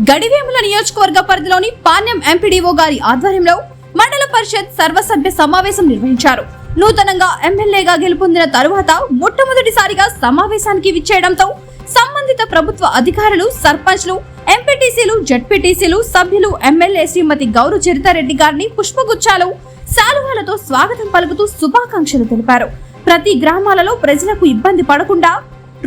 గడివేముల నియోజకవర్గ పరిధిలోని పాణ్యం ఎంపీడీఓ గారి ఆధ్వర్యంలో మండల పరిషత్ సర్వసభ్య సమావేశం నిర్వహించారు. నూతనంగా ఎమ్మెల్యేగా గెలుపొందిన తరువాత మొట్టమొదటిసారిగా సమావేశానికి విచ్చేయడంతో సంబంధిత ప్రభుత్వ అధికారులు సర్పంచ్లు ఎంపీటీసీలు జడ్పీటీసీలు సభ్యులు ఎమ్మెల్యే శ్రీమతి గౌరు చరితారెడ్డి గారిని పుష్పగుచ్చాలు శాలువాలతో స్వాగతం పలుకుతూ శుభాకాంక్షలు తెలిపారు. ప్రతి గ్రామాలలో ప్రజలకు ఇబ్బంది పడకుండా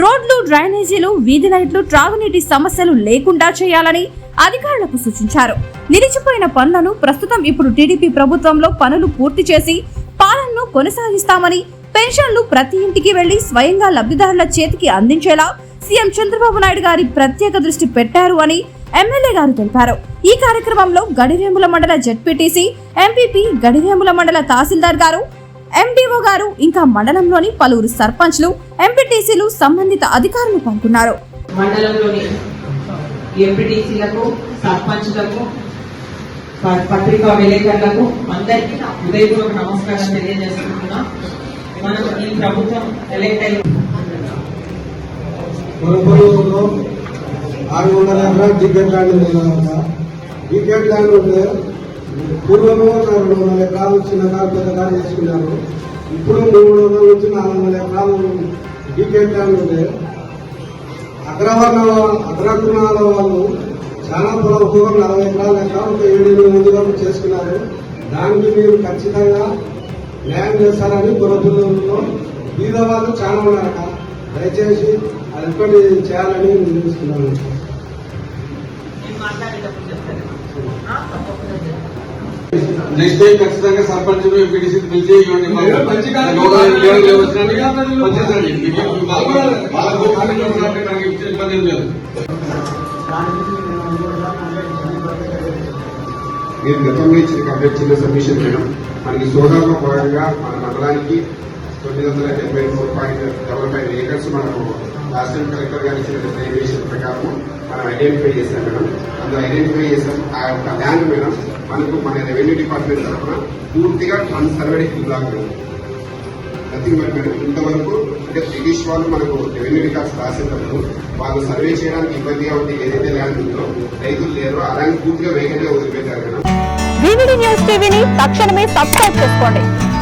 రోడ్లు డ్రైనేజీలు వీధి లైట్లు త్రాగునీటి సమస్యలు లేకుండా చేయాలని అధికారులకు సూచించారు. నిలిచిపోయిన పనులను ప్రస్తుతం ఇప్పుడు టీడీపీ ప్రభుత్వంలో పనులు పూర్తి చేసి పాలనను కొనసాగిస్తామని పెన్షన్లు ప్రతి ఇంటికి వెళ్ళి స్వయంగా లబ్ధిదారుల చేతికి అందించేలా సీఎం చంద్రబాబు నాయుడు గారి ప్రత్యేక దృష్టి పెట్టారు అని ఎమ్మెల్యే గారు తెలిపారు. ఈ కార్యక్రమంలో గడివేముల మండల జడ్పీటీసీ ఎంపీపీ గడివేముల మండల తహసీల్దార్ గారు ఎండీఓ గారు ఇంకా మండలంలోని పలువురు సర్పంచ్లు ఎంపీటీసీలు సంబంధిత అధికారులు పాల్గొన్నారు మండలంలోని ఎంపీటీసీలకు సర్పంచ్లకు పత్రికా విలేకరులకు అందరికీ నా హృదయపూర్వక నమస్కారం తెలియజేసుకుంటున్నా. మనం ఈ ప్రభుత్వం ఎలక్ట్ ఆరు వందల ఎకరాలు ల్యాండ్ టికెట్ ల్యాండ్ ఉంటే పూర్వము రెండు వందల ఎకరాలు చిన్న కారు పెద్ద చేసుకున్నారు ఇప్పుడు మూడు వందల నుంచి నాలుగు వందల ఎకరాలు టికెట్ ల్యాండ్ ఉంటే అగ్రవర్ణ అగ్రకుణాల వాళ్ళు చాలా పూర్వం నలభై ఎకరాల లెక్క ఒక ఏడు ఎనిమిది మంది వరకు చేసుకున్నారు. దానికి మీరు ఖచ్చితంగా న్యాయం చేస్తారని పొరపూరులో బీద వాళ్ళు చాలా ఉన్నారట. దయచేసి అది ఒక్కటి చేయాలని నిర్ణయిస్తున్నాను మాట్లాడేటప్పుడు చెప్తాను. చెప్తాను. నెక్స్ట్ టైం ఖచ్చితంగా సర్పంచ్ ఎంపీటీసీ పిలిచి ఇవ్వండి ఇబ్బంది లేదు. మీరు గతంలో ఇచ్చిన కంప్లీట్ చిన్న సబ్మిషన్ మేడం మనకి సోదాలో భాగంగా మన మండలానికి తొమ్మిది వందల డెబ్బై మూడు పాయింట్ డెబ్బై ఫైవ్ ఏకర్స్ మనకు రాష్ట్రం కలెక్టర్ గారు ఇచ్చిన రిజర్వేషన్ ప్రకారం మనం ఐడెంటిఫై చేశాం మేడం. అందులో ఐడెంటిఫై చేసాం ఆ యొక్క ల్యాండ్ మేడం మనకు మన రెవెన్యూ డిపార్ట్మెంట్ తరఫున పూర్తిగా unsurveyed block madam. Nothing but madam. ఇంతవరకు అంటే బ్రిటిష్ వాళ్ళు మనకు రెవెన్యూ రికార్డ్స్ రాసేటప్పుడు వాళ్ళు సర్వే చేయడానికి ఇబ్బందిగా ఉంటే ఏదైతే ల్యాండ్ ఉందో రైతులు లేరో అలాంటి పూర్తిగా వేగంగా వదిలిపెట్టారు మేడం. న్యూస్ టీవీని తక్షణమే సబ్స్క్రైబ్ చేసుకోండి.